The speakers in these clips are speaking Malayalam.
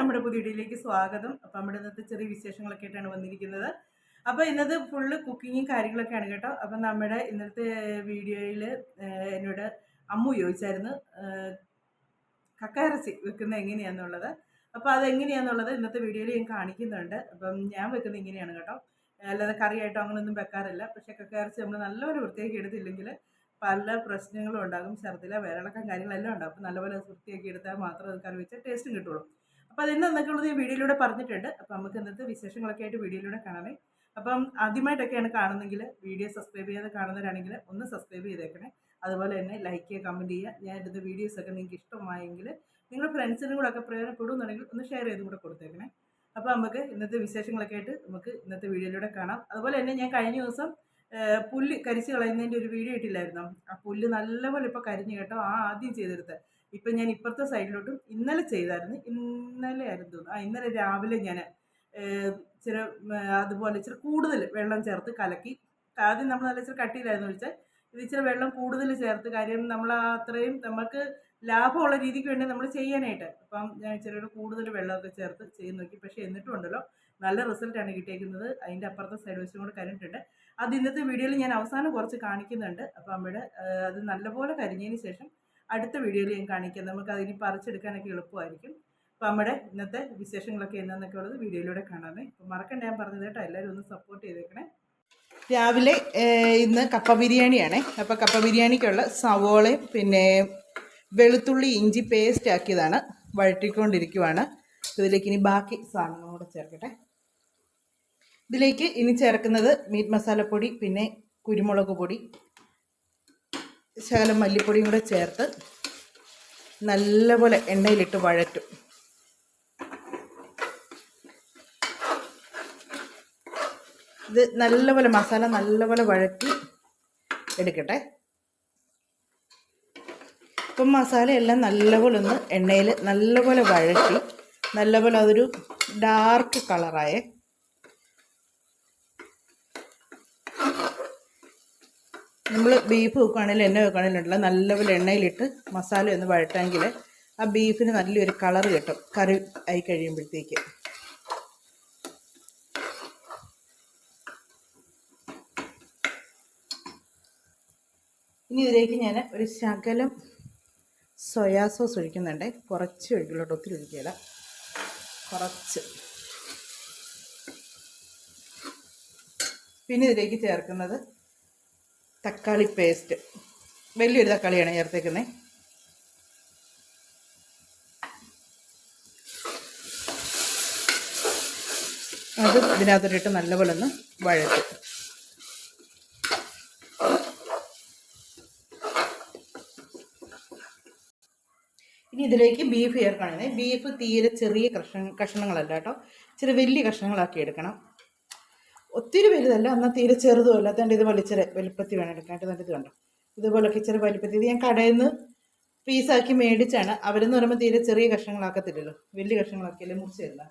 നമ്മുടെ പുതിയ വീഡിയോയിലേക്ക് സ്വാഗതം. അപ്പം നമ്മുടെ ഇന്നത്തെ ചെറിയ വിശേഷങ്ങളൊക്കെ ആയിട്ടാണ് വന്നിരിക്കുന്നത്. അപ്പോൾ ഇന്നത് ഫുള്ള് കുക്കിങ്ങും കാര്യങ്ങളൊക്കെയാണ് കേട്ടോ. അപ്പം നമ്മുടെ ഇന്നത്തെ വീഡിയോയിൽ എന്നോട് അമ്മു ചോദിച്ചായിരുന്നു കക്കയിറച്ചി വെക്കുന്നത് എങ്ങനെയാണെന്നുള്ളത് അപ്പോൾ അതെങ്ങനെയാണെന്നുള്ളത് ഇന്നത്തെ വീഡിയോയിൽ ഞാൻ കാണിക്കുന്നുണ്ട്. അപ്പം ഞാൻ വെക്കുന്നത് ഇങ്ങനെയാണ് കേട്ടോ. അല്ലാതെ കറിയായിട്ടോ അങ്ങനെയൊന്നും വെക്കാറില്ല. പക്ഷേ കക്കയിറച്ചി നമ്മൾ നല്ലപോലെ വൃത്തിയാക്കി എടുത്തില്ലെങ്കിൽ പല പ്രശ്നങ്ങളും ഉണ്ടാകും. ഛർദില വയറിളക്കം കാര്യങ്ങളെല്ലാം ഉണ്ടാകും. അപ്പം നല്ലപോലെ വൃത്തിയാക്കി എടുത്താൽ മാത്രം അത് കറി വെച്ചാൽ ടേസ്റ്റും കിട്ടുള്ളൂ. അപ്പോൾ അതിന് എന്നൊക്കെയുള്ളത് ഈ വീഡിയോയിലൂടെ പറഞ്ഞിട്ടുണ്ട്. അപ്പോൾ നമുക്ക് ഇന്നത്തെ വിശേഷങ്ങളൊക്കെ ആയിട്ട് വീഡിയോയിലൂടെ കാണാമേ. അപ്പം ആദ്യമായിട്ടൊക്കെയാണ് കാണുന്നെങ്കിൽ വീഡിയോ സബ്സ്ക്രൈബ് ചെയ്യാതെ കാണുന്നവരാണെങ്കിൽ ഒന്ന് സബ്സ്ക്രൈബ് ചെയ്തേക്കണേ. അതുപോലെ തന്നെ ലൈക്ക് ചെയ്യുക കമന്റ് ചെയ്യുക. ഞാൻ എടുത്ത വീഡിയോസൊക്കെ നിങ്ങൾക്ക് ഇഷ്ടമായെങ്കിൽ നിങ്ങൾ ഫ്രണ്ട്സിനും കൂടെ ഒക്കെ പ്രയോജനപ്പെടുന്നുണ്ടെങ്കിൽ ഒന്ന് ഷെയർ ചെയ്തും കൂടെ കൊടുത്തേക്കണേ. അപ്പോൾ നമുക്ക് ഇന്നത്തെ വിശേഷങ്ങളൊക്കെ ആയിട്ട് നമുക്ക് ഇന്നത്തെ വീഡിയോയിലൂടെ കാണാം. അതുപോലെ തന്നെ ഞാൻ കഴിഞ്ഞ ദിവസം പുല്ല് കരിച്ച് കളയുന്നതിന്റെ ഒരു വീഡിയോ ഇട്ടില്ലായിരുന്നു? ആ പുല്ല് നല്ലപോലെ ഇപ്പോൾ കരിഞ്ഞു കേട്ടോ. ആ ആദ്യം ചെയ്തെടുത്ത് ഇപ്പം ഞാൻ ഇപ്പുറത്തെ സൈഡിലോട്ടും ഇന്നലെ ചെയ്തായിരുന്നു. ഇന്നലെ ആയിരുന്നു തോന്നുന്നു. ആ ഇന്നലെ രാവിലെ ഞാൻ ഇച്ചിരി അതുപോലെ ഇച്ചിരി കൂടുതൽ വെള്ളം ചേർത്ത് കലക്കി. ആദ്യം നമ്മൾ നല്ല ഇച്ചിരി കട്ടിയിലായിരുന്നു ഒഴിച്ചാൽ ഇത് ഇച്ചിരി വെള്ളം കൂടുതൽ ചേർത്ത് കാര്യം നമ്മൾ അത്രയും നമുക്ക് ലാഭമുള്ള രീതിക്ക് വേണ്ടി നമ്മൾ ചെയ്യാനായിട്ട്. അപ്പം ഞാൻ ഇച്ചിരി കൂടുതൽ വെള്ളമൊക്കെ ചേർത്ത് ചെയ്ത് നോക്കി. പക്ഷേ എന്നിട്ടും ഉണ്ടല്ലോ നല്ല റിസൾട്ടാണ് കിട്ടിയിരിക്കുന്നത് അതിന്റെ അപ്പുറത്തെ സൈഡ് വശം കൂടെ കരിഞ്ഞിട്ടുണ്ട്. അത് ഇന്നത്തെ വീഡിയോയിൽ ഞാൻ അവസാനം കുറച്ച് കാണിക്കുന്നുണ്ട്. അപ്പം അവിടെ അത് നല്ലപോലെ കരിഞ്ഞതിന് ശേഷം അടുത്ത വീഡിയോയിൽ ഞാൻ കാണിക്കാം. നമുക്ക് അതിന് പറിച്ചെടുക്കാനൊക്കെ എളുപ്പമായിരിക്കും. അപ്പം നമ്മുടെ ഇന്നത്തെ വിശേഷങ്ങളൊക്കെ എന്താണെന്നൊക്കെ ഉള്ളത് വീഡിയോയിലൂടെ കാണാമേ. അപ്പം മറക്കണ്ട ഞാൻ പറഞ്ഞത് കേട്ടോ എല്ലാവരും ഒന്ന് സപ്പോർട്ട് ചെയ്തേക്കണേ. രാവിലെ ഇന്ന് കപ്പ ബിരിയാണിയാണേ. അപ്പോൾ കപ്പ ബിരിയാണിക്കുള്ള സവോളയും പിന്നെ വെളുത്തുള്ളി ഇഞ്ചി പേസ്റ്റ് ആക്കിയതാണ്. വഴറ്റിക്കൊണ്ടിരിക്കുവാണ്. ഇതിലേക്ക് ഇനി ബാക്കി സാധനങ്ങളും കൂടെ ചേർക്കട്ടെ. ഇതിലേക്ക് ഇനി ചേർക്കുന്നത് മീറ്റ് മസാലപ്പൊടി പിന്നെ കുരുമുളക് പൊടി ശകലം മല്ലിപ്പൊടിയും കൂടെ ചേർത്ത് നല്ലപോലെ എണ്ണയിലിട്ട് വഴറ്റും. ഇത് നല്ലപോലെ മസാല നല്ലപോലെ വഴറ്റി എടുക്കട്ടെ. ഇപ്പം മസാലയെല്ലാം നല്ലപോലെ ഒന്ന് എണ്ണയിൽ നല്ലപോലെ വഴറ്റി നല്ലപോലെ അതൊരു ഡാർക്ക് കളറായേ നമ്മൾ ബീഫ് വെക്കുകയാണെങ്കിലും എണ്ണ വെക്കുകയാണെങ്കിലും ഉണ്ടല്ലോ. നല്ലപോലെ എണ്ണയിലിട്ട് മസാല ഒന്ന് വഴട്ടെങ്കിൽ ആ ബീഫിന് നല്ലൊരു കളർ കിട്ടും. കറി ആയി കഴിയുമ്പോഴത്തേക്ക്. ഇനി ഇതിലേക്ക് ഞാൻ ഒരു ശകലം സോയാ സോസ് ഒഴിക്കുന്നുണ്ട്. കുറച്ച് ഒഴിക്കുള്ളൂ. ഒത്തിരി ഒഴിക്കില്ല കുറച്ച്. പിന്നെ ഇതിലേക്ക് ചേർക്കുന്നത് തക്കാളി പേസ്റ്റ്. വലിയൊരു തക്കാളിയാണ് ചേർത്തേക്കുന്നത് അത് ഇതിനകത്തോട്ടിട്ട് നല്ലപോലെ ഒന്ന് വഴറ്റും. ഇനി ഇതിലേക്ക് ബീഫ് ചേർക്കണേ ബീഫ് തീരെ ചെറിയ കഷ്ണ കഷ്ണങ്ങളല്ല കേട്ടോ. ചെറിയ വലിയ കഷ്ണങ്ങളാക്കി എടുക്കണം. ഒത്തിരി വലുതല്ല എന്നാൽ തീരെ ചെറുതും അതുകൊണ്ട് ഇത് വലിച്ചിരി വലിപ്പത്തി വേണം എടുക്കാനായിട്ട്. നല്ലത് കണ്ടോ? ഇതുപോലൊക്കെ ഇച്ചിരി വലിപ്പത്തി. ഇത് ഞാൻ കടയിൽ നിന്ന് പീസാക്കി മേടിച്ചാണ്. അവരെന്ന് പറയുമ്പോൾ തീരെ ചെറിയ കഷ്ണങ്ങളാക്കത്തില്ലല്ലോ. വലിയ കഷ്ണങ്ങളാക്കിയല്ലേ മുറിച്ച് തരുന്നത്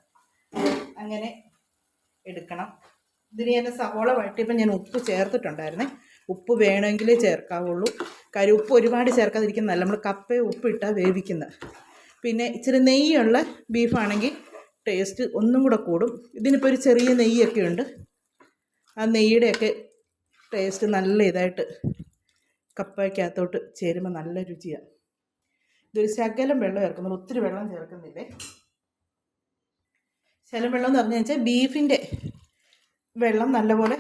അങ്ങനെ എടുക്കണം. ഇതിന് ഞാൻ സവോള വഴട്ടിയപ്പോൾ ഞാൻ ഉപ്പ് ചേർത്തിട്ടുണ്ടായിരുന്നേ. ഉപ്പ് വേണമെങ്കിലേ ചേർക്കാവുള്ളൂ. കാര്യം ഉപ്പ് ഒരുപാട് ചേർക്കാതിരിക്കുന്നതല്ല. നമ്മൾ കപ്പയെ ഉപ്പിട്ടാണ് വേവിക്കുന്നത് പിന്നെ ഇച്ചിരി നെയ്യുള്ള ബീഫാണെങ്കിൽ ടേസ്റ്റ് ഒന്നും കൂടെ കൂടും. ഇതിനിപ്പോൾ ഒരു ചെറിയ നെയ്യൊക്കെ ഉണ്ട്. ആ നെയ്യുടെയൊക്കെ ടേസ്റ്റ് നല്ല ഇതായിട്ട് കപ്പയ്ക്കകത്തോട്ട് ചേരുമ്പോൾ നല്ല രുചിയാണ് ഇതൊരു ശകലം വെള്ളം ചേർക്കുന്നത് ഒത്തിരി വെള്ളം ചേർക്കുന്നില്ലേ? ശകലം വെള്ളം എന്ന് പറഞ്ഞു വെച്ചാൽ ബീഫിന്റെ വെള്ളം നല്ലപോലെ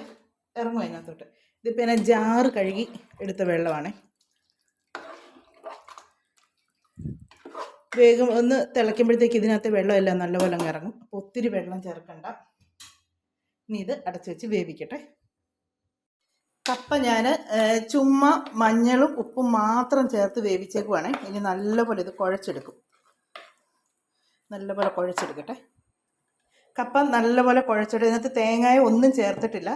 ഇറങ്ങും അതിനകത്തോട്ട്. ഇതിപ്പോൾ ഞാൻ ജാറ് കഴുകി എടുത്ത വെള്ളമാണ്. വേഗം ഒന്ന് തിളയ്ക്കുമ്പോഴത്തേക്ക് ഇതിനകത്ത് വെള്ളമെല്ലാം നല്ലപോലെ അങ്ങ് ഇറങ്ങും. അപ്പോൾ ഒത്തിരി വെള്ളം ചേർക്കണ്ട. ഇനി ഇത് അടച്ചു വെച്ച് വേവിക്കട്ടെ. കപ്പ ഞാൻ ചുമ്മാ മഞ്ഞളും ഉപ്പും മാത്രം ചേർത്ത് വേവിച്ചേക്കുവാണേ. ഇനി നല്ലപോലെ ഇത് കുഴച്ചെടുക്കും. നല്ലപോലെ കുഴച്ചെടുക്കട്ടെ. കപ്പ നല്ലപോലെ കുഴച്ചെടുക്കും ഇതിനകത്ത് തേങ്ങായ ഒന്നും ചേർത്തിട്ടില്ല.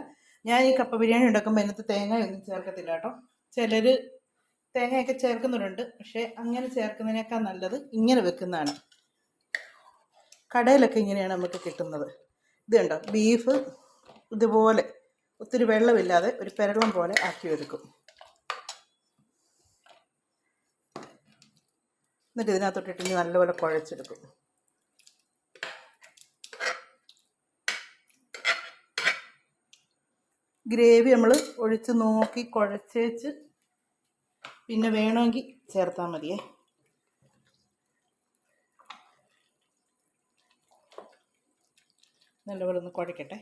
ഞാൻ ഈ കപ്പ ബിരിയാണി ഉണ്ടാക്കുമ്പോൾ ഇതിനകത്ത് തേങ്ങ ഒന്നും ചേർക്കത്തില്ല കേട്ടോ. ചിലർ തേങ്ങയൊക്കെ ചേർക്കുന്നവരുണ്ട്. പക്ഷേ അങ്ങനെ ചേർക്കുന്നതിനേക്കാൾ നല്ലത് ഇങ്ങനെ വെക്കുന്നതാണ്. കടയിലൊക്കെ ഇങ്ങനെയാണ് നമുക്ക് കിട്ടുന്നത്. ഇത് കണ്ടോ? ബീഫ് ഇതുപോലെ ഒത്തിരി വെള്ളമില്ലാതെ ഒരു പെരളം പോലെ ആക്കി എടുക്കും എന്നിട്ട് ഇതിനകത്തോട്ടിട്ട് ഇനി നല്ലപോലെ കുഴച്ചെടുക്കും. ഗ്രേവി നമ്മൾ ഒഴിച്ച് നോക്കി കുഴച്ചേച്ച് പിന്നെ വേണമെങ്കിൽ ചേർത്താൽ മതിയേ. നല്ലപോലെ ഒന്ന് കുഴക്കട്ടെ.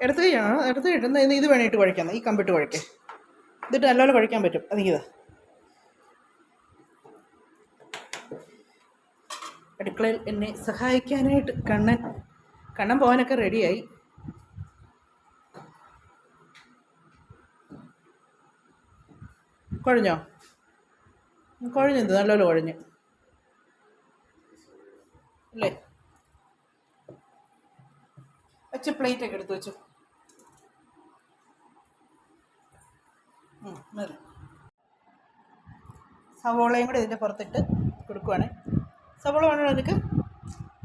എടുത്ത് കഴിയണം എടുത്ത് കഴിഞ്ഞാൽ ഇത് വേണമായിട്ട് കുഴക്കാം ഈ കമ്പിട്ട് കുഴക്കേ ഇതിട്ട് നല്ലപോലെ കുഴക്കാൻ പറ്റും. അതിങ്ങിതാ അടുക്കളയിൽ എന്നെ സഹായിക്കാനായിട്ട് കണ്ണൻ കണ്ണൻ പോകാനൊക്കെ റെഡിയായി. കുഴഞ്ഞോ? കുഴഞ്ഞത് നല്ലപോലെ കുഴഞ്ഞു. അല്ലേ? വെച്ച് പ്ലേറ്റൊക്കെ എടുത്ത് വെച്ചു. സവോളയും കൂടെ ഇതിന്റെ പുറത്തിട്ട് കൊടുക്കുവാണേ. സവോള വേണമെങ്കിൽ നിനക്ക്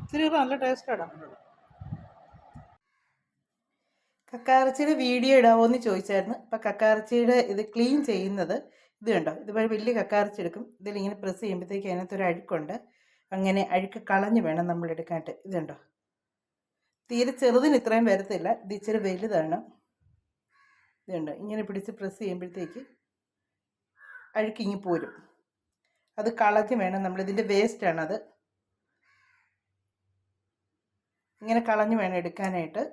ഇത്തിരി നല്ല നല്ല ടേസ്റ്റാടാ കക്കാറച്ചിയുടെ വീഡിയോ ഇടാവോ എന്ന് ചോദിച്ചായിരുന്നു. അപ്പം കക്കാറച്ചിയുടെ ഇത് ക്ലീൻ ചെയ്യുന്നത് ഇത് കണ്ടോ? ഇതുപോലെ വലിയ കക്കാറച്ചി എടുക്കും. ഇതിലിങ്ങനെ പ്രസ് ചെയ്യുമ്പോഴത്തേക്ക് അതിനകത്തൊരു അഴുക്കുണ്ട്. അങ്ങനെ അഴുക്ക് കളഞ്ഞ് വേണം നമ്മൾ എടുക്കാനായിട്ട്. ഇത് കണ്ടോ? തീരെ ചെറുതിന് ഇത്രയും വരത്തില്ല. ഇത് ഇച്ചിരി വലുതാണ്. ഇതുണ്ട്. ഇങ്ങനെ പിടിച്ച് പ്രസ് ചെയ്യുമ്പോഴത്തേക്ക് അഴുക്കിങ്ങി പോരും. അത് കളഞ്ഞ് വേണം നമ്മൾ ഇതിന്റെ വേസ്റ്റാണത് ഇങ്ങനെ കളഞ്ഞ് വേണം എടുക്കാനായിട്ട്.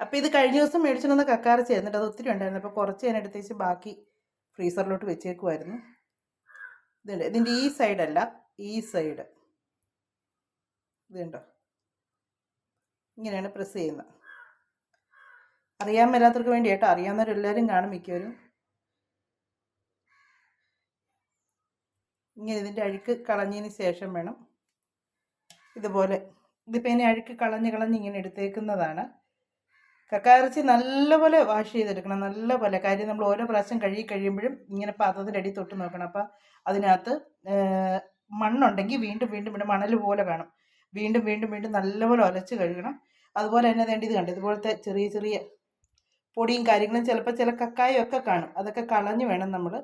അപ്പോൾ ഇത് കഴിഞ്ഞ ദിവസം മേടിച്ചു വന്ന കക്കാറ് ചേർന്നിട്ട് അത് ഒത്തിരി ഉണ്ടായിരുന്നു. അപ്പോൾ കുറച്ച് ഞാൻ എടുത്തേച്ച് ബാക്കി ഫ്രീസറിലോട്ട് വെച്ചേക്കുമായിരുന്നു ഇതുണ്ട്. ഇതിന്റെ ഈ സൈഡല്ല ഈ സൈഡ് ഇതുണ്ടോ? ഇങ്ങനെയാണ് പ്രസ് ചെയ്യുന്നത്. അറിയാൻ മേലാത്തവർക്ക് വേണ്ടി കേട്ടോ. അറിയാവുന്നവരെല്ലാവരും കാണും മിക്കവരും. ഇങ്ങനെ ഇതിന്റെ അഴുക്ക് കളഞ്ഞതിന് ശേഷം വേണം ഇതുപോലെ. ഇതിപ്പോൾ ഇനി അഴുക്ക് കളഞ്ഞ് കളഞ്ഞ് ഇങ്ങനെ എടുത്തേക്കുന്നതാണ്. കക്കായിറച്ചി നല്ലപോലെ വാഷ് ചെയ്തെടുക്കണം. നല്ലപോലെ. കാര്യം നമ്മൾ ഓരോ പ്രാവശ്യം കഴുകി കഴിയുമ്പോഴും ഇങ്ങനെ പാത്രത്തിന്റെ അടി തൊട്ട് നോക്കണം. അപ്പോൾ അതിനകത്ത് മണ്ണുണ്ടെങ്കിൽ വീണ്ടും വീണ്ടും വീണ്ടും മണൽ പോലെ കാണും വീണ്ടും വീണ്ടും വീണ്ടും നല്ലപോലെ ഒലച്ച് കഴുകണം. അതുപോലെ തന്നെ വേണ്ടി ഇത് കണ്ടു? ഇതുപോലത്തെ ചെറിയ ചെറിയ പൊടിയും കാര്യങ്ങളും ചിലപ്പോൾ ചില കക്കായും ഒക്കെ കാണും. അതൊക്കെ കളഞ്ഞ് വേണം നമ്മൾ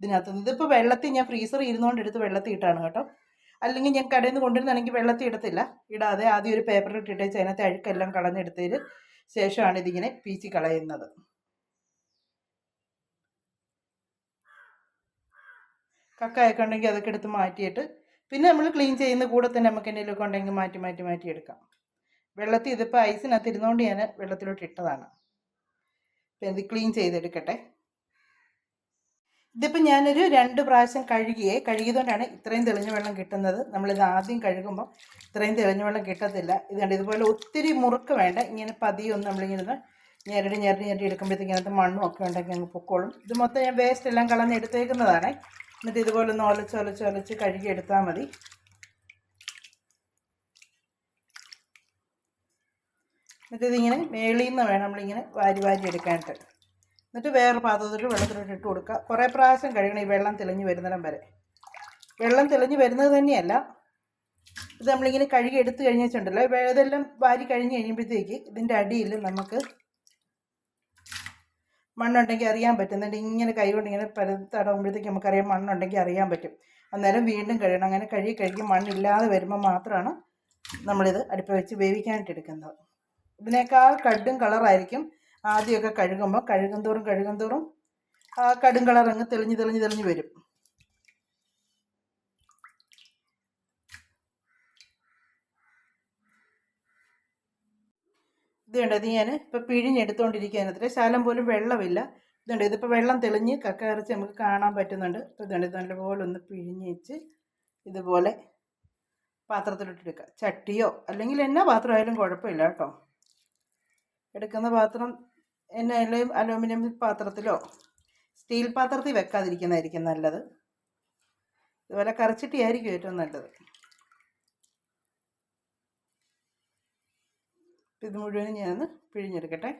ഇതിനകത്ത് ഇതിപ്പോൾ വെള്ളത്തിൽ ഞാൻ ഫ്രീസർ ഇരുന്നുകൊണ്ട് എടുത്ത് വെള്ളത്തിൽ ഇട്ടാണ് കേട്ടോ. അല്ലെങ്കിൽ ഞാൻ കടയിൽ നിന്ന് കൊണ്ടുവരുന്നാണെങ്കിൽ വെള്ളത്തിൽ ഇടത്തില്ല. ഇടാതെ ആദ്യം ഒരു പേപ്പറിൽ ഇട്ടിട്ട് അതിനകത്ത് അഴുക്കെല്ലാം കളഞ്ഞെടുത്തതിന് ശേഷമാണ് ഇതിങ്ങനെ പീച്ചി കളയുന്നത്. കക്കായൊക്കെ ഉണ്ടെങ്കിൽ അതൊക്കെ എടുത്ത് മാറ്റിയിട്ട് പിന്നെ നമ്മൾ ക്ലീൻ ചെയ്യുന്ന കൂടെ തന്നെ നമുക്ക് എന്തെങ്കിലുമൊക്കെ ഉണ്ടെങ്കിൽ മാറ്റി മാറ്റി മാറ്റി എടുക്കാം. വെള്ളത്തിൽ ഇതിപ്പോൾ ഐസിനകത്ത് ഇരുന്നുകൊണ്ട് ഞാൻ വെള്ളത്തിലോട്ട് ഇട്ടതാണ്. അപ്പം ഇത് ക്ലീൻ ചെയ്തെടുക്കട്ടെ? ഇതിപ്പോൾ ഞാനൊരു രണ്ട് പ്രാവശ്യം കഴുകിയേ കഴുകിയതുകൊണ്ടാണ് ഇത്രയും തെളിഞ്ഞ വെള്ളം കിട്ടുന്നത്. നമ്മളിത് ആദ്യം കഴുകുമ്പോൾ ഇത്രയും തെളിഞ്ഞ വെള്ളം കിട്ടത്തില്ല. ഇതുകൊണ്ട് കണ്ട് ഇതുപോലെ ഒത്തിരി മുറുക്ക് വേണ്ട. ഇങ്ങനെ പതിയൊന്നും നമ്മളിങ്ങനെ ഞെരടി ഞെരടി ഞെരടി എടുക്കുമ്പോഴത്തേക്ക് അതിനകത്ത് മണ്ണും ഒക്കെ ഉണ്ടെങ്കിൽ അങ്ങ് പൊക്കോളും. ഇത് മൊത്തം ഞാൻ വേസ്റ്റ് എല്ലാം കളഞ്ഞെടുത്തേക്കുന്നതാണ് എന്നിട്ട് ഇതുപോലെ ഒന്ന് ഒലച്ച് ഒലച്ച് ഒലച്ച് കഴുകി എടുത്താൽ മതി. എന്നിട്ട് ഇതിങ്ങനെ മേളിൽ നിന്ന് വേണം നമ്മളിങ്ങനെ വാരി വാരി എടുക്കാനായിട്ട്. എന്നിട്ട് വേറെ പാത്രത്തിൽ വെള്ളത്തിലോട്ട് ഇട്ട് കൊടുക്കുക. കുറേ പ്രാവശ്യം കഴിയണം ഈ വെള്ളം തെളിഞ്ഞ് വരുന്നിടം വരെ. വെള്ളം തെളിഞ്ഞ് വരുന്നത് തന്നെയല്ല. ഇത് നമ്മളിങ്ങനെ കഴുകി എടുത്തു കഴിഞ്ഞ് വെച്ചിട്ടുണ്ടല്ലോ വേ- ഇതെല്ലാം വാരി കഴിഞ്ഞ് കഴിയുമ്പോഴത്തേക്ക് ഇതിന്റെ അടിയിൽ നമുക്ക് മണ്ണുണ്ടെങ്കിൽ അറിയാൻ പറ്റും. എന്നിട്ട് ഇങ്ങനെ കൈകൊണ്ട് ഇങ്ങനെ പരത്തടവുമ്പോഴത്തേക്ക് നമുക്കറിയാം മണ്ണുണ്ടെങ്കിൽ അറിയാൻ പറ്റും. അന്നേരം വീണ്ടും കഴുകണം. അങ്ങനെ കഴുകി കഴുകി മണ്ണില്ലാതെ വരുമ്പോൾ മാത്രമാണ് നമ്മളിത് അടുപ്പ് വെച്ച് വേവിക്കാനായിട്ട് എടുക്കുന്നത്. ഇതിനേക്കാൾ കടും കളറായിരിക്കും ആദ്യമൊക്കെ കഴുകുമ്പോൾ കഴുകും തോറും കഴുകും തോറും ആ കടും കളർ അങ്ങ് തെളിഞ്ഞ് തെളിഞ്ഞ് തെളിഞ്ഞ് വരും. ഇത് കണ്ടോ ഇത് ഞാൻ ഇപ്പോൾ പിഴിഞ്ഞെടുത്തുകൊണ്ടിരിക്കുന്നതിന് ശാലം പോലും വെള്ളമില്ല. ഇതുണ്ട് ഇതിപ്പോൾ വെള്ളം തെളിഞ്ഞ് കക്ക ഇറച്ചി നമുക്ക് കാണാൻ പറ്റുന്നുണ്ട്. അപ്പോൾ ഇതുണ്ട് ഇത് നല്ലപോലെ ഒന്ന് പിഴിഞ്ഞേച്ച് ഇതുപോലെ പാത്രത്തിലിട്ടെടുക്കുക ചട്ടിയോ അല്ലെങ്കിൽ എന്നാ പാത്രമായാലും കുഴപ്പമില്ല കേട്ടോ. എടുക്കുന്ന പാത്രം എന്നായാലും അലൂമിനിയം പാത്രത്തിലോ സ്റ്റീൽ പാത്രത്തിൽ വെക്കാതിരിക്കുന്നതായിരിക്കും നല്ലത്. ഇതുപോലെ കറച്ചിട്ടിയായിരിക്കും ഏറ്റവും നല്ലത്. ഇത് മുഴുവനും ഞാനൊന്ന് പിഴിഞ്ഞെടുക്കട്ടെ.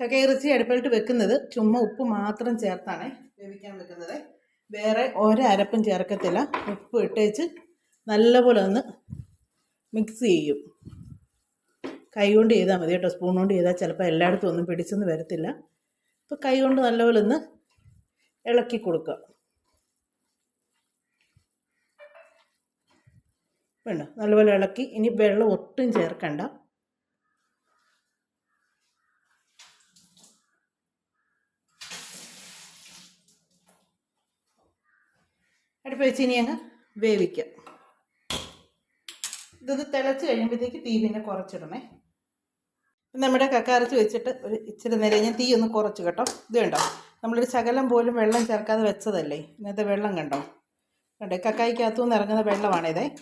കക്കയിറച്ചി അടുപ്പിലിട്ട് വെക്കുന്നത് ചുമ്മാ ഉപ്പ് മാത്രം ചേർത്താണ് വേവിക്കാൻ വെക്കുന്നത്. വേറെ ഒരരപ്പും ചേർക്കത്തില്ല. ഉപ്പ് ഇട്ടേച്ച് നല്ലപോലെ ഒന്ന് മിക്സ് ചെയ്യും. കൈ കൊണ്ട് ചെയ്താൽ മതി കേട്ടോ സ്പൂൺ കൊണ്ട് ചെയ്താൽ ചിലപ്പോൾ എല്ലായിടത്തും ഒന്നും പിടിച്ചൊന്നും വരത്തില്ല. അപ്പോൾ കൈ കൊണ്ട് നല്ലപോലെ ഒന്ന് ഇളക്കി കൊടുക്കുക. വേണ്ട നല്ലപോലെ ഇളക്കി. ഇനി വെള്ളം ഒട്ടും ചേർക്കണ്ട. അടുപ്പ് വെച്ച് ഇനി അങ്ങ് വേവിക്കാം. ഇതൊന്ന് തിളച്ച് കഴിയുമ്പോഴത്തേക്ക് തീ പിന്നെ കുറച്ചിടണേ. നമ്മുടെ കക്കാരച്ച് വെച്ചിട്ട് ഒരു ഇച്ചിരി നേരം ഞാൻ തീ ഒന്ന് കുറച്ച് കേട്ടോ. ഇത് കണ്ടോ? നമ്മളൊരു ശകലം പോലും വെള്ളം ചേർക്കാതെ വെച്ചതല്ലേ? ഇന്നത്തെ വെള്ളം കണ്ടോ? കണ്ടേ? കക്കായ്ക്കകത്തു നിന്ന് ഇറങ്ങുന്ന വെള്ളമാണിതേ.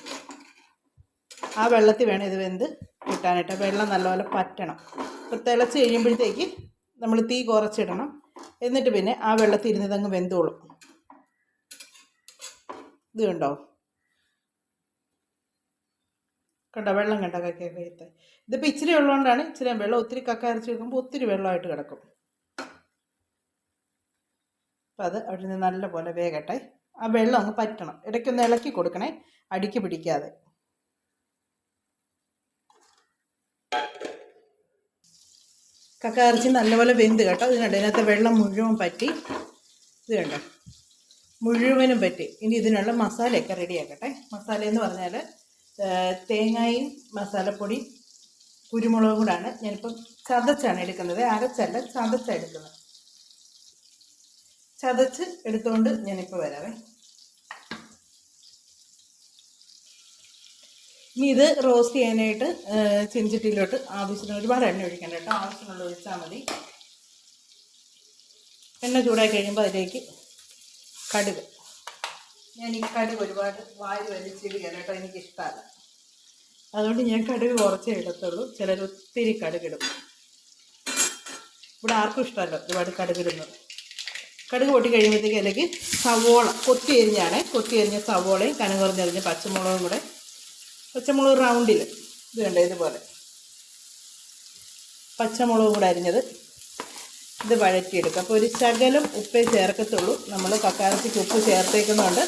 ആ വെള്ളത്തിൽ വേണം ഇത് വെന്ത് കിട്ടാനായിട്ട്. വെള്ളം നല്ലപോലെ പറ്റണം. അപ്പോൾ തിളച്ച് കഴിയുമ്പോഴത്തേക്ക് നമ്മൾ തീ കുറച്ചിടണം. എന്നിട്ട് പിന്നെ ആ വെള്ളത്തിൽ ഇരുന്നിതങ്ങ് വെന്തോളും. ഇത് കണ്ടോ? കണ്ടോ? വെള്ളം കണ്ടോ? കക്കയത്തെ ഇതിപ്പോൾ ഇച്ചിരി ഉള്ളതുകൊണ്ടാണ് ഇച്ചിരി വെള്ളം ഒത്തിരി കക്ക അരച്ച് വെക്കുമ്പോൾ ഒത്തിരി വെള്ളമായിട്ട് കിടക്കും. അപ്പം അത് അവിടെ നിന്ന് നല്ലപോലെ വേകട്ടെ. ആ വെള്ളം ഒന്ന് പറ്റണം. ഇടയ്ക്കൊന്ന് ഇളക്കി കൊടുക്കണേ. അടിക്ക് പിടിക്കാതെ. കക്ക ഇറച്ചി നല്ലപോലെ വെന്ത് കേട്ടോ. ഇതിനുണ്ട് ഇതിനകത്ത് വെള്ളം മുഴുവൻ പറ്റി. ഇത് കണ്ടോ? മുഴുവനും പറ്റി. ഇനി ഇതിനുള്ള മസാലയൊക്കെ റെഡിയാക്കട്ടെ മസാല എന്ന് പറഞ്ഞാൽ തേങ്ങയും മസാലപ്പൊടി കുരുമുളകും കൂടാണ്. ഞാനിപ്പം ചതച്ചാണ് എടുക്കുന്നത്. അരച്ചല്ല ചതച്ചാണ് എടുക്കുന്നത്. ചതച്ച് എടുത്തുകൊണ്ട് ഞാനിപ്പോൾ വരാവേ. ഇനി ഇത് റോസ്റ്റ് ചെയ്യാനായിട്ട് ചെഞ്ചട്ടിയിലോട്ട് ആവശ്യത്തിന് ഒരുപാട് എണ്ണ ഒഴിക്കണ്ട കേട്ടോ. ആവശ്യമുള്ള ഒഴിച്ചാൽ മതി. എണ്ണ ചൂടായി കഴിയുമ്പോൾ അതിലേക്ക് കടുക് ഞാൻ ഈ കടുക് ഒരുപാട് വായു വലിച്ചിടുക കേട്ടോ എനിക്കിഷ്ടമല്ല അതുകൊണ്ട് ഞാൻ കടുക് കുറച്ചേ ഇടത്തുള്ളൂ. ചിലർ ഒത്തിരി കടുകിടും. ഇവിടെ ആർക്കും ഇഷ്ടമല്ല ഒരുപാട് കടുകിടുന്നത്. കടുക് പൊട്ടി കഴിയുമ്പോഴത്തേക്ക് അതിലേക്ക് സവോള കൊത്തി എരിഞ്ഞാണ് കൊത്തി എരിഞ്ഞ സവോളയും കനകുറഞ്ഞെറിഞ്ഞ പച്ചമുളകും കൂടെ പച്ചമുളക് റൗണ്ടിൽ ഇത് വേണ്ട ഇതുപോലെ. പച്ചമുളകും കൂടെ അരിഞ്ഞത് ഇത് വഴറ്റിയെടുക്കുക. അപ്പോൾ ഒരു ശകലം ഉപ്പേ ചേർക്കത്തുള്ളൂ. നമ്മൾ കക്കാരത്തിക്ക് ഉപ്പ് ചേർത്തേക്കുന്നുണ്ട്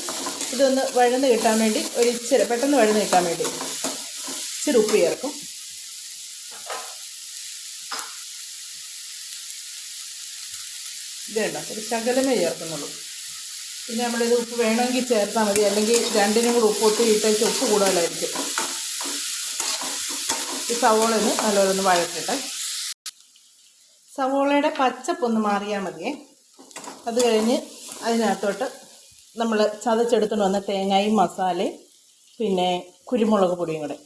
ഇതൊന്ന് വഴന്ന് കിട്ടാൻ വേണ്ടി ഒരു ഇച്ചിരി പെട്ടെന്ന് വഴന്ന് കിട്ടാൻ വേണ്ടി ഇച്ചിരി ഉപ്പ് ചേർക്കും. ഇതേണ്ട ഒരു ശകലമേ ചേർക്കുന്നുള്ളൂ. പിന്നെ നമ്മളിത് ഉപ്പ് വേണമെങ്കിൽ ചേർത്താൽ മതി. അല്ലെങ്കിൽ രണ്ടിനും കൂടെ ഉപ്പ് ഒത്തിരി ഇട്ടേച്ച് ഉപ്പ് കൂടുതലായിരിക്കും. ഈ സവോള ഒന്ന് നല്ലപോലെ ഒന്ന് വഴറ്റട്ടെ. സവോളയുടെ പച്ചപ്പൊന്ന് മാറിയാൽ മതിയേ. അത് കഴിഞ്ഞ് അതിനകത്തോട്ട് നമ്മൾ ചതച്ചെടുത്തുകൊണ്ട് വന്ന തേങ്ങയും മസാലയും പിന്നെ കുരുമുളക് പൊടിയും കൂടെ.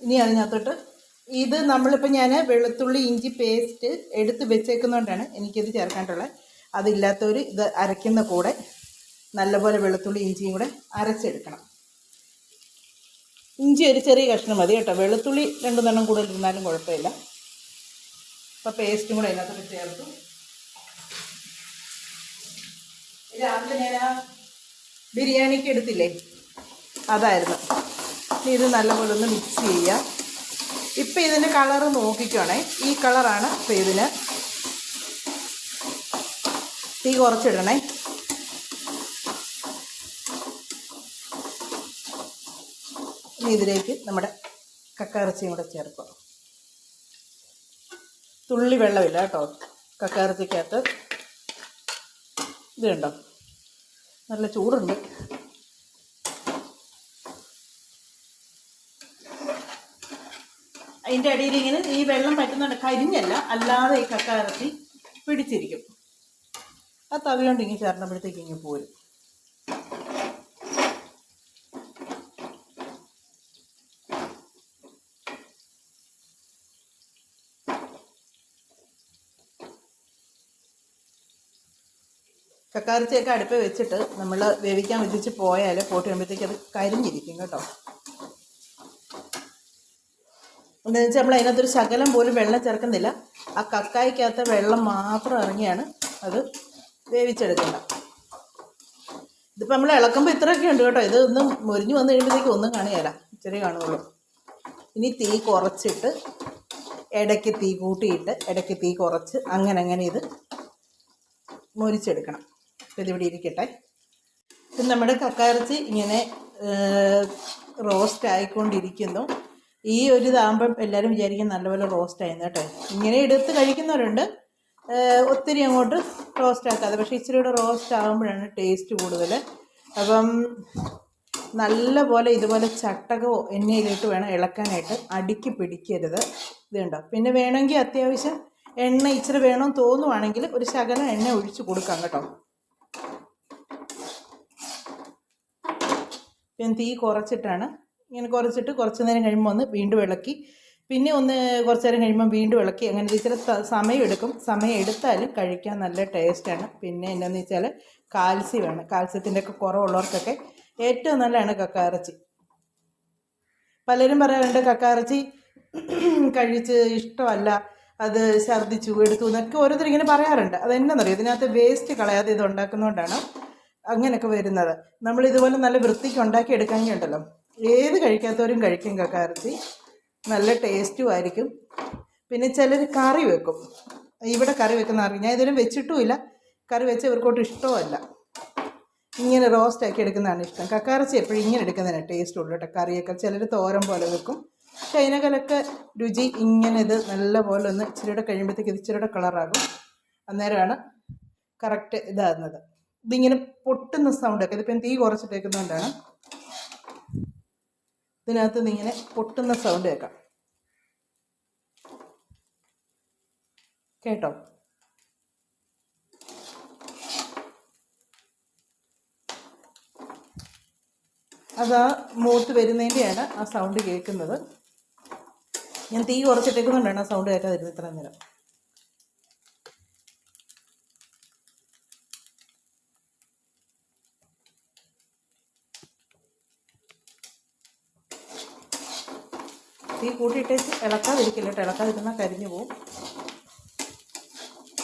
ഇനി അതിനകത്തോട്ട് ഇത് നമ്മളിപ്പോൾ ഞാൻ വെളുത്തുള്ളി ഇഞ്ചി പേസ്റ്റ് എടുത്ത് വെച്ചേക്കുന്നതുകൊണ്ടാണ് എനിക്കിത് ചേർക്കാനുള്ളത്. അതില്ലാത്തവർ ഇത് അരയ്ക്കുന്ന കൂടെ നല്ലപോലെ വെളുത്തുള്ളി ഇഞ്ചിയും കൂടെ അരച്ചെടുക്കണം. ഇഞ്ചി ഒരു ചെറിയ കഷ്ണം മതി കേട്ടോ. വെളുത്തുള്ളി രണ്ടു കൂടുതൽ ഇരുന്നാലും കുഴപ്പമില്ല. അപ്പോൾ പേസ്റ്റും കൂടെ അതിനകത്തോട്ട് ചേർത്തു. രാവിലെ ഞാൻ ബിരിയാണിക്ക് എടുത്തില്ലേ? അതായിരുന്നു. ഇത് നല്ലപോലെ ഒന്ന് മിക്സ് ചെയ്യുക ഇപ്പം ഇതിന്റെ കളറ് നോക്കിക്കോണേ. ഈ കളറാണ് ഇപ്പം ഇതിന് തീ കുറച്ചിടണേ. ഇനി ഇതിലേക്ക് നമ്മുടെ കക്കയിറച്ചിയും കൂടെ ചേർക്കാം. തുള്ളി വെള്ളമില്ല കേട്ടോ. കക്കയിറച്ചിക്കകത്ത് ഇത് കണ്ടോ? നല്ല ചൂടുണ്ട്. അതിന്റെ അടിയിൽ ഇങ്ങനെ ഈ വെള്ളം പറ്റുന്നുണ്ട് കരിഞ്ഞല്ല അല്ലാതെ ഈ കക്ക ഇറച്ചി പിടിച്ചിരിക്കും. ആ തവി കൊണ്ട് ഇങ്ങനെ ചേർന്നപ്പോഴത്തേക്ക് ഇങ്ങനെ പോരും. കക്കാർച്ചയൊക്കെ അടുപ്പ് വെച്ചിട്ട് നമ്മൾ വേവിക്കാൻ വെച്ചിച്ച് പോയാൽ പോട്ട് വരുമ്പോഴത്തേക്ക് അത് കരിഞ്ഞിരിക്കും കേട്ടോ. എന്താണെന്ന് വെച്ചാൽ നമ്മൾ അതിനകത്തൊരു ശകലം പോലും വെള്ളം ചേർക്കുന്നില്ല. ആ കക്കായ്ക്കകത്ത് വെള്ളം മാത്രം ഇറങ്ങിയാണ് അത് വേവിച്ചെടുക്കുന്നത് ഇതിപ്പോൾ നമ്മൾ ഇളക്കുമ്പോൾ ഇത്രയൊക്കെ ഉണ്ട് കേട്ടോ. ഇത് ഒന്നും മുരിഞ്ഞു വന്നു കഴിയുമ്പോഴത്തേക്ക് ഒന്നും കാണുകയില്ല ഇച്ചിരി കാണുകയുള്ളൂ ഇനി തീ കുറച്ചിട്ട് ഇടയ്ക്ക് തീ കൂട്ടിയിട്ട് ഇടയ്ക്ക് തീ കുറച്ച് അങ്ങനെ അങ്ങനെ ഇത് മൊരിച്ചെടുക്കണം. ഇതിവിടെ ഇരിക്കട്ടെ. ഇത് നമ്മുടെ കക്കയിറച്ചി ഇങ്ങനെ റോസ്റ്റ് ആയിക്കൊണ്ടിരിക്കുന്നു. ഈ ഒരു ഇതാകുമ്പം എല്ലാവരും വിചാരിക്കും നല്ലപോലെ റോസ്റ്റ് ആയിരുന്നു കേട്ടോ. ഇങ്ങനെ എടുത്ത് കഴിക്കുന്നവരുണ്ട്. ഒത്തിരി അങ്ങോട്ട് റോസ്റ്റ് ആക്കാതെ. പക്ഷേ ഇച്ചിരി കൂടെ റോസ്റ്റ് ആകുമ്പോഴാണ് ടേസ്റ്റ് കൂടുതൽ അപ്പം നല്ല പോലെ ഇതുപോലെ ചട്ടകമോ എണ്ണയിലിട്ട് വേണം ഇളക്കാനായിട്ട്. അടുക്കി പിടിക്കരുത്. ഇത് പിന്നെ വേണമെങ്കിൽ അത്യാവശ്യം എണ്ണ ഇച്ചിരി വേണമെന്ന് തോന്നുവാണെങ്കിൽ ഒരു ശകലം എണ്ണ ഒഴിച്ച് കൊടുക്കാം കേട്ടോ. പിന്നെ തീ കുറച്ചിട്ടാണ്. ഇങ്ങനെ കുറച്ചിട്ട് കുറച്ച് നേരം കഴിയുമ്പോൾ ഒന്ന് വീണ്ടും ഇളക്കി. പിന്നെ ഒന്ന് കുറച്ച് നേരം കഴിയുമ്പോൾ വീണ്ടും ഇളക്കി. അങ്ങനെ ഇച്ചിരി സമയം എടുക്കും. സമയം എടുത്താലും കഴിക്കാൻ നല്ല ടേസ്റ്റാണ് പിന്നെ എന്നാന്ന് വെച്ചാൽ കാൽസ്യമാണ് കാൽസ്യത്തിന്റെ ഒക്കെ കുറവുള്ളവർക്കൊക്കെ ഏറ്റവും നല്ലതാണ് കക്കായിറച്ചി പലരും പറയാറുണ്ട് കക്കായിറച്ചി കഴിച്ച് ഇഷ്ടമല്ല. അത് ഛർദ്ദിച്ചു എടുത്തു എന്നൊക്കെ ഓരോരുത്തർ ഇങ്ങനെ പറയാറുണ്ട്. അതെന്നറിയാം ഇതിനകത്ത് വേസ്റ്റ് കളയാതെ ഇത് ഉണ്ടാക്കുന്നതുകൊണ്ടാണ് അങ്ങനെയൊക്കെ വരുന്നത്. നമ്മൾ ഇതുപോലെ നല്ല വൃത്തിക്ക് ഉണ്ടാക്കി എടുക്കാമെങ്കിൽ ഉണ്ടല്ലോ ഏത് കഴിക്കാത്തവരും കഴിക്കും കക്കാരത്തി നല്ല ടേസ്റ്റും ആയിരിക്കും. പിന്നെ ചിലർ കറി വെക്കും. ഇവിടെ കറി വെക്കുന്ന അറിയാം ഞാൻ ഇതിലും വെച്ചിട്ടുമില്ല. കറി വെച്ച് ഇവർക്കോട്ട് ഇഷ്ടമല്ല. ഇങ്ങനെ റോസ്റ്റ് ആക്കി എടുക്കുന്നതാണ് ഇഷ്ടം. കക്കാറച്ചി എപ്പോഴും ഇങ്ങനെ എടുക്കുന്നതിനാണ് ടേസ്റ്റ് ഉള്ളു കേട്ടോ കറിയൊക്കെ. ചിലർ തോരൻ പോലെ വെക്കും. പക്ഷെ അതിനകലൊക്കെ രുചി ഇങ്ങനെ ഇത് നല്ല പോലെ ഒന്ന് ഇച്ചിരിയുടെ കഴിയുമ്പോഴത്തേക്ക് ഇത് ഇച്ചിരിയുടെ കളറാകും അന്നേരമാണ് കറക്റ്റ് ഇതാകുന്നത്. ഇതിങ്ങനെ പൊട്ടുന്ന സൗണ്ടൊക്കെ ഇതിപ്പം തീ കുറച്ചിട്ടേക്കുന്നതുകൊണ്ടാണ് ഇതിനകത്ത് നിന്ന് ഇങ്ങനെ പൊട്ടുന്ന സൗണ്ട് കേൾക്കാം. കേട്ടോ? അതാ മൂത്ത് വരുന്നതിന്റെയാണ് ആ സൗണ്ട് കേൾക്കുന്നത്. ഞാൻ തീ കുറച്ചിട്ടേക്കുന്നുണ്ടാണ് ആ സൗണ്ട് കേൾക്കാതിരുന്നത് ഇത്ര നേരം. തീ കൂട്ടിയിട്ട് ഇളക്കാതിരിക്കില്ല കേട്ടോ. ഇളക്കാതിരുന്നാൽ കരിഞ്ഞു പോവും.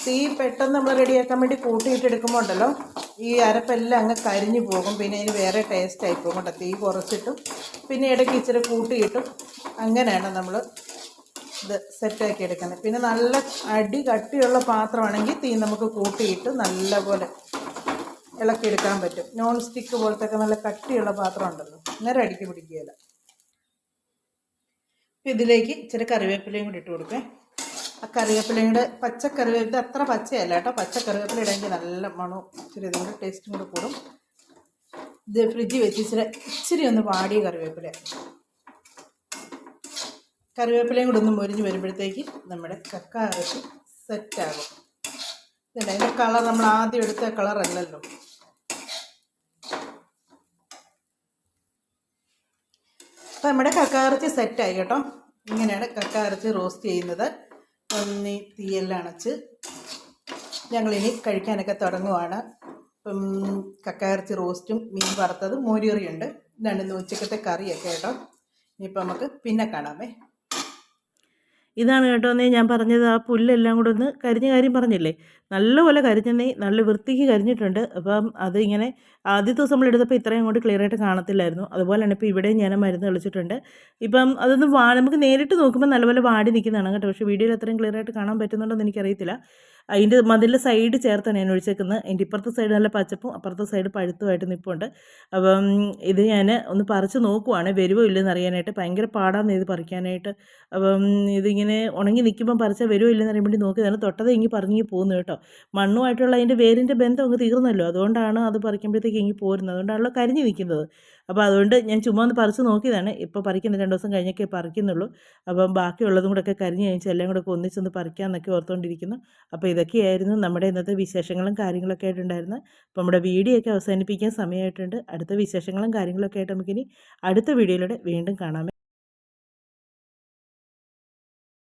തീ പെട്ടെന്ന് നമ്മൾ റെഡിയാക്കാൻ വേണ്ടി കൂട്ടിയിട്ടെടുക്കുമ്പോൾ ഉണ്ടല്ലോ ഈ അരപ്പെല്ലാം അങ്ങ് കരിഞ്ഞു പോകും. പിന്നെ അതിന് വേറെ ടേസ്റ്റ് ആയി പോകും കേട്ടോ. തീ കുറച്ചിട്ടും പിന്നെ ഇടയ്ക്ക് ഇച്ചിരി കൂട്ടിയിട്ടും അങ്ങനെയാണ് നമ്മൾ ഇത് സെറ്റാക്കി എടുക്കുന്നത്. പിന്നെ നല്ല അടി കട്ടിയുള്ള പാത്രമാണെങ്കിൽ തീ നമുക്ക് കൂട്ടിയിട്ട് നല്ലപോലെ ഇളക്കിയെടുക്കാൻ പറ്റും. നോൺ സ്റ്റിക്ക് പോലത്തെ നല്ല കട്ടിയുള്ള പാത്രം ഉണ്ടല്ലോ അന്നേരം അടിക്ക് പിടിക്കുകയില്ല. ഇപ്പം ഇതിലേക്ക് ഇച്ചിരി കറിവേപ്പിലയും കൂടി ഇട്ട് കൊടുക്കേ. ആ കറിവേപ്പിലയും കൂടെ പച്ചക്കറിവേപ്പില അത്ര പച്ചയല്ല കേട്ടോ. പച്ചക്കറിവേപ്പില ഇടണമെങ്കിൽ നല്ല മണവും ഇച്ചിരി ഇതും കൂടെ ടേസ്റ്റും കൂടെ കൂടും. ഇത് ഫ്രിഡ്ജിൽ വെച്ച് ഇച്ചിരി ഇച്ചിരി ഒന്ന് വാടിയ കറിവേപ്പില കറിവേപ്പിലയും കൂടെ ഒന്ന് മൊരിഞ്ഞ് വരുമ്പോഴത്തേക്ക് നമ്മുടെ കക്ക സെറ്റാകും ഇതിന്റെ അതിന്റെ കളർ നമ്മൾ ആദ്യം എടുത്ത കളറല്ലല്ലോ അപ്പം നമ്മുടെ കക്കാറച്ചി സെറ്റായി കേട്ടോ. ഇങ്ങനെയാണ് കക്കാറച്ചി റോസ്റ്റ് ചെയ്യുന്നത്. ഒന്നി തീയെല്ലാം അണച്ച്. ഞങ്ങളിനി കഴിക്കാനൊക്കെ തുടങ്ങുവാണ്. ഇപ്പം കക്കാറച്ചി റോസ്റ്റും മീൻ വറുത്തത് മോരുകറിയുണ്ട്. ഇതാണ് ഇന്ന് ഉച്ചക്കത്തെ കറിയൊക്കെ കേട്ടോ. ഇനിയിപ്പോൾ നമുക്ക് പിന്നെ കാണാമേ. ഇതാണ് കേട്ടോ കേട്ടോന്നേ ഞാൻ പറഞ്ഞത്. ആ പുല്ലെല്ലാം കൂടെ ഒന്ന് കരിഞ്ഞ കാര്യം പറഞ്ഞില്ലേ? നല്ലപോലെ കരിഞ്ഞെന്നേ നല്ല വൃത്തിക്ക് കരിഞ്ഞിട്ടുണ്ട്. അപ്പം അത് ആദ്യത്തെ ദിവസം നമ്മൾ എടുത്തപ്പോൾ ഇത്രയും അങ്ങോട്ട് ക്ലിയർ ആയിട്ട് കാണത്തില്ലായിരുന്നു. അതുപോലെ തന്നെ ഇപ്പോൾ ഇവിടെയും ഞാൻ മരുന്ന് കളിച്ചിട്ടുണ്ട്. ഇപ്പം അതൊന്ന് വാ നമുക്ക് നേരിട്ട് നോക്കുമ്പോൾ നല്ലപോലെ വാടി നിൽക്കുന്നതാണ് കേട്ടോ. പക്ഷേ വീഡിയോയിൽ അത്രയും ക്ലിയർ ആയിട്ട് കാണാൻ പറ്റുന്നുണ്ടോയെന്ന് എനിക്കറിയത്തില്ല. അതിന്റെ മതിലിന്റെ സൈഡ് ചേർത്താണ് ഞാൻ ഒഴിച്ചേക്കുന്നത്. അതിന്റെ ഇപ്പുറത്തെ സൈഡ് നല്ല പച്ചപ്പും അപ്പുറത്തെ സൈഡ് പഴുത്തുമായിട്ട് നിൽപ്പുണ്ട് അപ്പം ഇത് ഞാൻ ഒന്ന് പറിച്ച് നോക്കുവാണ്. വരുമോ ഇല്ലെന്ന് അറിയാനായിട്ട് ഭയങ്കര പാടാന്ന് ഇത് പറിക്കാനായിട്ട്. അപ്പം ഇതിങ്ങനെ ഉണങ്ങി നിൽക്കുമ്പോൾ പറിച്ചാൽ വരുമോ ഇല്ലെന്ന് അറിയാൻ വേണ്ടി നോക്കിയതാണ്. തൊട്ടത് ഇങ്ങി പറഞ്ഞു പോകുന്നു കേട്ടോ. മണ്ണുമായിട്ടുള്ള അതിന്റെ വേരിന്റെ ബന്ധം അങ്ങ് തീർന്നല്ലോ. അതുകൊണ്ടാണ് അത് പറിക്കുമ്പോഴത്തേക്ക് ഇങ്ങി പോരുന്നത്. അതുകൊണ്ടാണല്ലോ കരിഞ്ഞ് നിൽക്കുന്നത്. അപ്പോൾ അതുകൊണ്ട് ഞാൻ ചുമ്മാ ഒന്ന് പറിച്ച് നോക്കിയതാണ്. ഇപ്പോൾ പറിക്കുന്ന രണ്ട് ദിവസം കഴിഞ്ഞൊക്കെ പറിക്കുന്നുള്ളൂ. അപ്പം ബാക്കിയുള്ളതും കൂടെ കരിഞ്ഞു കഴിച്ചാൽ എല്ലാം കൂടെ ഒക്കെ ഒന്നിച്ചൊന്ന് പറിക്കാമെന്നൊക്കെ ഓർത്തുകൊണ്ടിരിക്കുന്നു. അപ്പോൾ ഇതൊക്കെയായിരുന്നു നമ്മുടെ ഇന്നത്തെ വിശേഷങ്ങളും കാര്യങ്ങളൊക്കെ ആയിട്ടുണ്ടായിരുന്നത് അപ്പോൾ നമ്മുടെ വീഡിയോ ഒക്കെ അവസാനിപ്പിക്കാൻ സമയമായിട്ടുണ്ട്. അടുത്ത വിശേഷങ്ങളും കാര്യങ്ങളൊക്കെ ആയിട്ട് നമുക്കിനി അടുത്ത വീഡിയോയിലൂടെ വീണ്ടും കാണാമേ